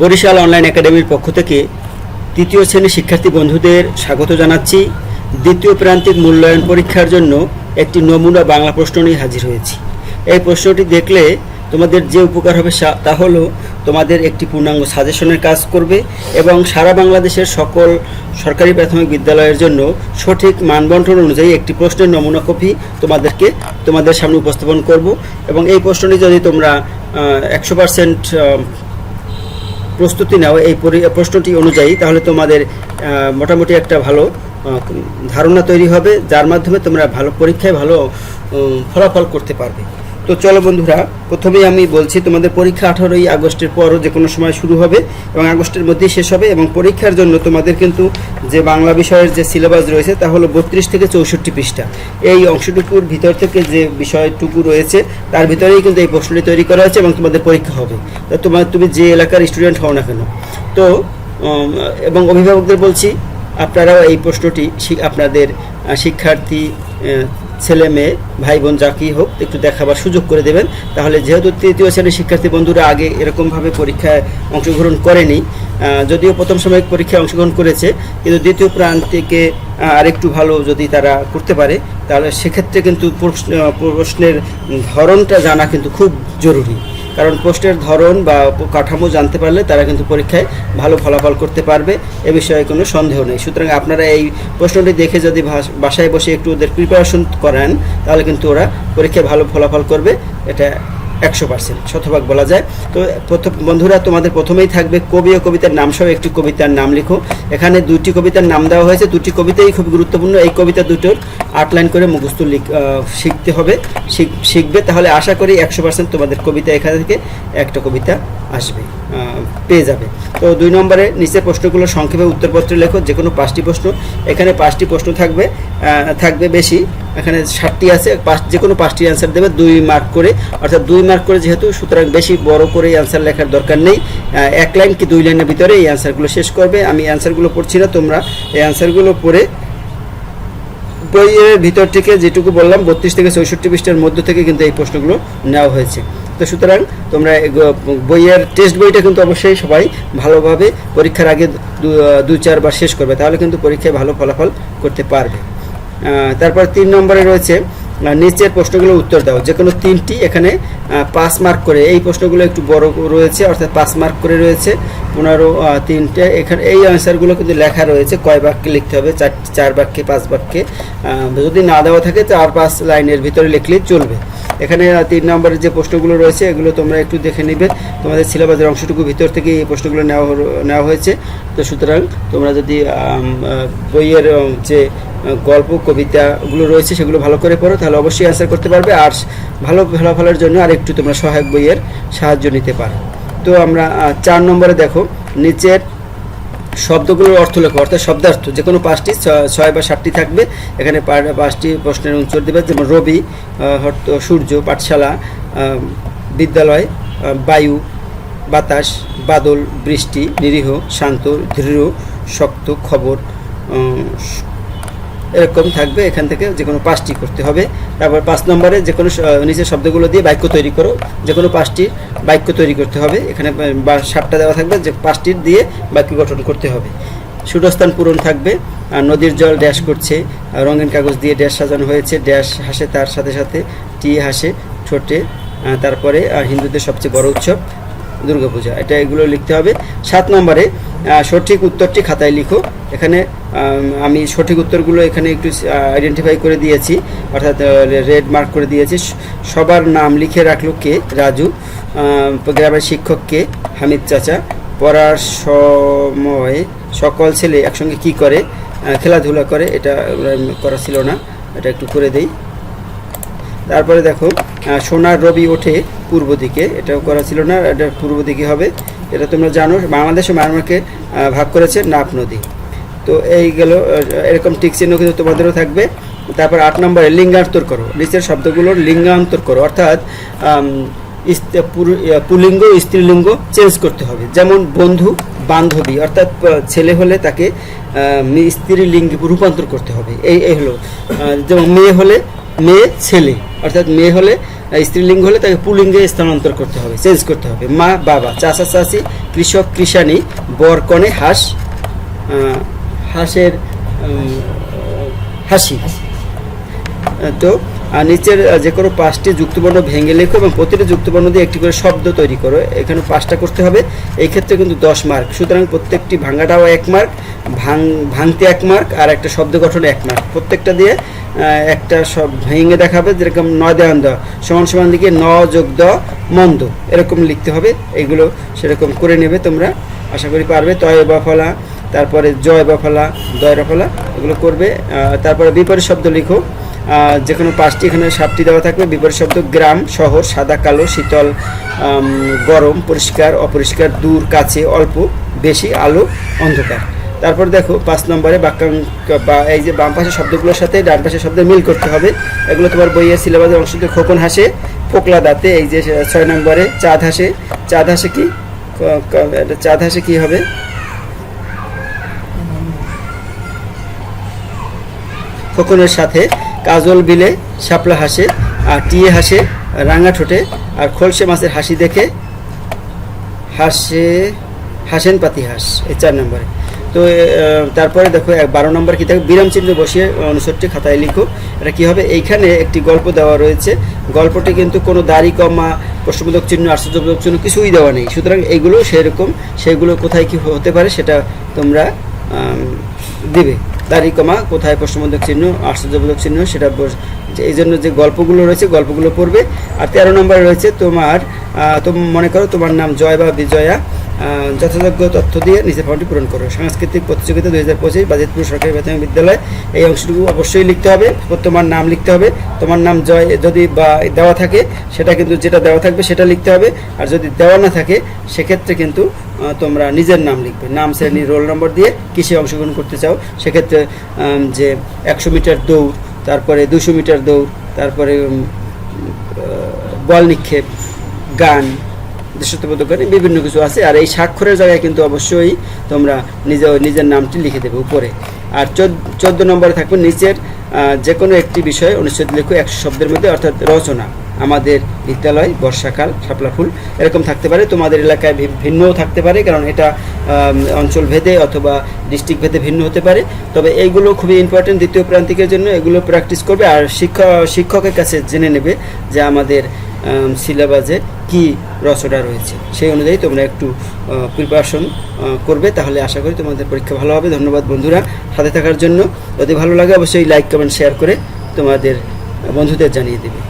Barishal online একাডেমির পক্ষ থেকে তৃতীয় শ্রেণির শিক্ষার্থী বন্ধুদের স্বাগত জানাচ্ছি। দ্বিতীয় প্রান্তিক মূল্যায়ন পরীক্ষার জন্য একটি নমুনা বাংলা প্রশ্ন নিয়ে হাজির হয়েছি। এই প্রশ্নটি দেখলে তোমাদের যে উপকার হবে তা হলো তোমাদের একটি পূর্ণাঙ্গ সাজেশনের কাজ করবে এবং সারা বাংলাদেশের সকল সরকারি প্রাথমিক বিদ্যালয়ের জন্য সঠিক মানবন্টন অনুযায়ী একটি প্রশ্নের নমুনা কপি তোমাদেরকে, তোমাদের সামনে উপস্থাপন করব এবং এই প্রশ্নটি যদি তোমরা একশো পার্সেন্ট প্রস্তুতি নাও এই পরি- প্রশ্নটি অনুযায়ী তাহলে তোমাদের মোটামুটি একটা ভালো ধারণা তৈরি হবে, যার মাধ্যমে তোমরা ভালো পরীক্ষায় ভালো ফলাফল করতে পারবে। তো চলো বন্ধুরা, প্রথমেই আমি বলছি তোমাদের পরীক্ষা আঠারোই আগস্টের পরও যে কোনো সময় শুরু হবে এবং আগস্টের মধ্যেই শেষ হবে এবং পরীক্ষার জন্য তোমাদের কিন্তু যে বাংলা বিষয়ের যে সিলেবাস রয়েছে তা হলো বত্রিশ থেকে চৌষট্টি পৃষ্ঠা। এই অংশটুকুর ভিতর থেকে যে বিষয়টুকু রয়েছে, তার ভিতরেই কিন্তু এই প্রশ্নটি তৈরি করা হয়েছে এবং তোমাদের পরীক্ষা হবে। তো তোমার তুমি যে এলাকার স্টুডেন্ট হও না কেন? তো এবং অভিভাবকদের বলছি, আপনারাও এই প্রশ্নটি আপনাদের শিক্ষার্থী ছেলে মেয়ে, ভাই বোন যাকেই হোক, একটু দেখাবার সুযোগ করে দেবেন। তাহলে যেহেতু তৃতীয় শ্রেণির শিক্ষার্থী বন্ধুরা আগে এরকমভাবে পরীক্ষায় অংশগ্রহণ করেনি যদিও প্রথম সময় পরীক্ষায় অংশগ্রহণ করেছে, কিন্তু দ্বিতীয় প্রান্তিকে আরেকটু ভালো যদি তারা করতে পারে, তাহলে সেক্ষেত্রে কিন্তু প্রশ্ন, প্রশ্নের ধরনটা জানা কিন্তু খুব জরুরি। কারণ প্রশ্নের ধরন বা কাঠামো জানতে পারলে তারা কিন্তু পরীক্ষায় ভালো ফলাফল করতে পারবে, এ বিষয়ে কোনো সন্দেহ নেই। সুতরাং আপনারা এই প্রশ্নটি দেখে যদি বাসায় বসে একটু ওদের প্রিপারেশন করেন, তাহলে কিন্তু ওরা পরীক্ষায় ভালো ফলাফল করবে, এটা একশো পার্সেন্ট, শতভাগ বলা যায়। তো প্রথম বন্ধুরা, তোমাদের প্রথমেই থাকবে কবি ও কবিতার নাম সহ একটি কবিতার নাম লিখো। এখানে দুটি কবিতার নাম দেওয়া হয়েছে। দুটি কবিতাই খুব গুরুত্বপূর্ণ। এই কবিতা দুটোর আটলাইন করে মুখস্থ শিখতে হবে। শিখ- শিখবে। তাহলে আশা করি একশো পার্সেন্ট তোমাদের কবিতা এখান থেকে একটা কবিতা আসবে পেয়ে যাবে। তো দুই নম্বরে নিচের প্রশ্নগুলো সংক্ষেপে উত্তরপত্রে লেখো যে কোনো পাঁচটি প্রশ্ন। এখানে পাঁচটি প্রশ্ন থাকবে থাকবে বেশি, এখানে ষাটটি আছে, পাঁচ যে কোনো পাঁচটি অ্যান্সার দেবে, দুই মার্ক করে। অর্থাৎ দুই মার্ক করে যেহেতু, সুতরাং বেশি বড় করে অ্যান্সার লেখার দরকার নেই। এক লাইন কি দুই লাইনের ভিতরে এই অ্যান্সারগুলো শেষ করবে। আমি অ্যান্সারগুলো পড়ছি না, তোমরা এই অ্যান্সারগুলো পড়ে বইয়ের ভিতর থেকে যেটুকু বললাম, বত্রিশ থেকে চৌষট্টি পৃষ্ঠার মধ্য থেকে কিন্তু এই প্রশ্নগুলো নেওয়া হয়েছে। তো সুতরাং তোমরা বইয়ের টেস্ট বইটা কিন্তু অবশ্যই সবাই ভালোভাবে পরীক্ষার আগে দু- চারবার শেষ করবে, তাহলে কিন্তু পরীক্ষায় ভালো ফলাফল করতে পারবে। তারপর তিন নম্বরে রয়েছে নিচের প্রশ্নগুলো উত্তর দাও। যে কোনো তিনটি এখানে পাস মার্ক করে, এই প্রশ্নগুলো একটু বড় রয়েছে, অর্থাৎ পাস মার্ক করে রয়েছে। পনেরো তিনটে, এখানে এই আনসারগুলো কিন্তু লেখা রয়েছে, কয় বাক্যে লিখতে হবে, চার চার বাক্যে, পাঁচ বাক্যে। যদি না দেওয়া থাকে, চার পাঁচ লাইনের ভিতরে লিখলেই চলবে। এখানে তিন নম্বরের যে প্রশ্নগুলো রয়েছে, এগুলো তোমরা একটু দেখে নিবে। তোমাদের সিলেবাসের অংশটুকু ভিতর থেকে এই প্রশ্নগুলো নেওয়া নেওয়া হয়েছে। তো সুতরাং তোমরা যদি বইয়ের যে গল্প, কবিতাগুলো রয়েছে, সেগুলো ভালো করে পড়ো, তাহলে অবশ্যই অ্যান্সার করতে পারবে। আর ভালো ফলাফলের জন্য আর একটু তোমরা সহায়ক বইয়ের সাহায্য নিতে পারো। তো আমরা চার নম্বরে দেখো, নিচের শব্দগুলোর অর্থ লেখো, অর্থাৎ শব্দার্থ, যে কোনো পাঁচটি ছয় বা সাতটি থাকবে। এখানে পাঁচটি প্রশ্নের উত্তর দেবে, যেমন রবি সূর্য, পাঠশালা বিদ্যালয় বায়ু, বাতাস, বাদল, বৃষ্টি, নিরীহ, শান্ত দৃঢ় শক্ত, খবর এরকম থাকবে, এখান থেকে যে কোনো পাঁচটি করতে হবে। তারপর পাঁচ নম্বরে যে কোনো নিচের শব্দগুলো দিয়ে বাক্য তৈরি করো। যে কোনো পাঁচটি বাক্য তৈরি করতে হবে। এখানে সাতটা দেওয়া থাকবে যে পাঁচটির দিয়ে বাক্য গঠন করতে হবে। শূন্যস্থান পূরণ থাকবে, আর নদীর জল ড্যাশ করছে রঙিন কাগজ দিয়ে ড্যাশ সাজানো হয়েছে। ড্যাশ হাসে, তার সাথে সাথে টি হাসে, ছোটে তারপরে হিন্দুদের সবচেয়ে বড় উৎসব দুর্গাপূজা। এটা এগুলো লিখতে হবে। সাত নম্বরে সঠিক উত্তরটি খাতায় লিখো। এখানে আমি সঠিক উত্তরগুলো এখানে একটু আইডেন্টিফাই করে দিয়েছি, অর্থাৎ রেড মার্ক করে দিয়েছি। সবার নাম লিখে রাখল কে? রাজু। গ্রামের শিক্ষক কে? হামিদ চাচা। পড়ার সময় সকল ছেলে একসঙ্গে কি করে? খেলাধুলা করে, এটা করা ছিল না। এটা একটু করে দেই। তারপরে দেখো সোনার রবি ওঠে পূর্ব দিকে। এটাও করা ছিল না, এটা পূর্ব দিকে হবে। এটা তোমরা জানো, বাংলাদেশ ও মায়ানমারকে ভাগ করেছে নাপ নদী। তো এই গেল এরকম টিক চিহ্ন কিন্তু তোমাদেরও থাকবে। তারপর আট নম্বরে লিঙ্গান্তর করো। নিচের শব্দগুলোর লিঙ্গান্তর করো। অর্থাৎ পুল্লিঙ্গ স্ত্রীলিঙ্গ চেঞ্জ করতে হবে। যেমন বন্ধু, বান্ধবী, অর্থাৎ ছেলে হলে তাকে স্ত্রীলিঙ্গে রূপান্তর করতে হবে। এই এই হলো। যেমন মেয়ে হলে মেয়ে, ছেলে, অর্থাৎ মেয়ে হলে স্ত্রীলিঙ্গ হলে তাকে পুলিঙ্গে স্থানান্তর করতে হবে, চেঞ্জ করতে হবে। মা, বাবা, চাষা, চাষি, কৃষক কৃষানি বর, কনে, হাঁস হাঁসের হাসি। তো, আর নিচের যে কোনো পাঁচটি যুক্তবর্ণ ভেঙে লেখো এবং প্রতিটি যুক্তবর্ণ দিয়ে একটি করে শব্দ তৈরি করো। এখানে পাঁচটা করতে হবে। এই ক্ষেত্রে কিন্তু দশ মার্ক। সুতরাং প্রত্যেকটি ভাঙাটাও এক মার্ক, ভাঙ, ভাঙতে এক মার্ক, আর একটা শব্দ গঠনে এক মার্ক। প্রত্যেকটা দিয়ে একটা সব ভেঙে দেখাবে, যেরকম ন দেওয়ান দেওয়া সমান সমান দিকে ন যোগ দ, মন্দ। এরকম লিখতে হবে। এগুলো সেরকম করে নেবে তোমরা। আশা করি পারবে। তয় বা ফলা। তারপরে জয় বা ফলা দয় রফলা এগুলো করবে। তারপরে বিপরীত শব্দ লিখো। যে কোনো পাঁচটি, এখানে সাতটি দেওয়া থাকবে। বিপরীত শব্দ গ্রাম, শহর, সাদা, কালো, শীতল গরম, পরিষ্কার, অপরিষ্কার, দূর, কাছে, অল্প, বেশি, আলো, অন্ধকার। তারপর দেখো, পাঁচ নম্বরে বাক্যাঙ্ক বা এই যে বাম পাশের শব্দগুলোর সাথে ডান পাশের শব্দের মিল করতে হবে। এগুলো তোমার বইয়ের সিলেবাসের অংশ খোকন হাসে, ফোকলা দাঁতে, এই যে ছয় নম্বরে চাঁদ হাসে। চাঁদ হাসে ক- চাঁদ হাসে কি হবে? খোকনের সাথে কাজল বিলে, শাপলা হাসে, আর টিয়ে হাসে, রাঙা ঠোঁটে, আর খলসে মাছের হাসি দেখে হাসে হাসেন পাতি হাস, এই চার নম্বরে। তো তারপরে দেখো বারো নম্বর কি থাকে বিরাম চিহ্ন বসিয়ে অনুষদটি খাতায় লিখো, এটা কী হবে? এইখানে একটি গল্প দেওয়া রয়েছে। গল্পটি কিন্তু কোনো দাড়ি, কমা, প্রশ্নবোধক চিহ্ন, আশ্চর্যবোধক চিহ্ন কিছুই দেওয়া নেই। সুতরাং এইগুলো সেরকম, সেগুলো কোথায় কি হতে পারে সেটা তোমরা দিবে। দাড়ি কমা, কোথায় প্রশ্নবোধক চিহ্ন, আশ্চর্যবোধক চিহ্ন, সেটা এই জন্য যে গল্পগুলো রয়েছে, গল্পগুলো পড়বে। আর তেরো নম্বরে রয়েছে তোমার তুমি, মনে করো তোমার নাম জয় বা বিজয়া। যথাযোগ্য তথ্য দিয়ে নিজের ফর্মটি পূরণ করো সাংস্কৃতিক প্রতিযোগিতা দুই হাজার পঁচিশ বাজিতপুর সরকারি প্রাথমিক বিদ্যালয় এই অংশটুকু অবশ্যই লিখতে হবে। তোমার নাম লিখতে হবে। তোমার নাম জয়, যদি বা দেওয়া থাকে, সেটা কিন্তু যেটা দেওয়া থাকবে সেটা লিখতে হবে। আর যদি দেওয়া না থাকে, সেক্ষেত্রে কিন্তু তোমরা নিজের নাম লিখবে। নাম, শ্রেণি, রোল নম্বর দিয়ে কিসে অংশগ্রহণ করতে চাও, সেক্ষেত্রে যে একশো মিটার দৌড়, তারপরে দুশো মিটার দৌড়, তারপরে বল নিক্ষেপ, গান দেশত্ববোধক গান বিভিন্ন কিছু আছে। আর এই স্বাক্ষরের জায়গায় কিন্তু অবশ্যই তোমরা নিজে নিজের নামটি লিখে দেবে উপরে। আর চোদ্দ নম্বরে থাকবে নিচের যে কোনো একটি বিষয় অনুচ্ছেদ লেখো একশো শব্দের মধ্যে, অর্থাৎ রচনা। আমাদের বিদ্যালয়, বর্ষাকাল, শাপলা ফুল, এরকম থাকতে পারে। তোমাদের এলাকায় ভিন্নও থাকতে পারে, কারণ এটা অঞ্চল ভেদে অথবা ডিস্ট্রিক্ট ভেদে ভিন্ন হতে পারে। তবে এইগুলো খুবই ইম্পর্টেন্ট দ্বিতীয় প্রান্তিকের জন্য এগুলো প্র্যাকটিস করবে। আর শিক্ষক, শিক্ষকের কাছে জেনে নেবে যে আমাদের সিলেবাসে কি রচনা রয়েছে, সেই অনুযায়ী তোমরা একটু প্রিপারেশন করবে, তাহলে আশা করি তোমাদের পরীক্ষা ভালো হবে। ধন্যবাদ বন্ধুরা সাথে থাকার জন্য। যদি ভালো লাগে অবশ্যই লাইক কমেন্ট শেয়ার করে তোমাদের বন্ধুদের জানিয়ে দেবে।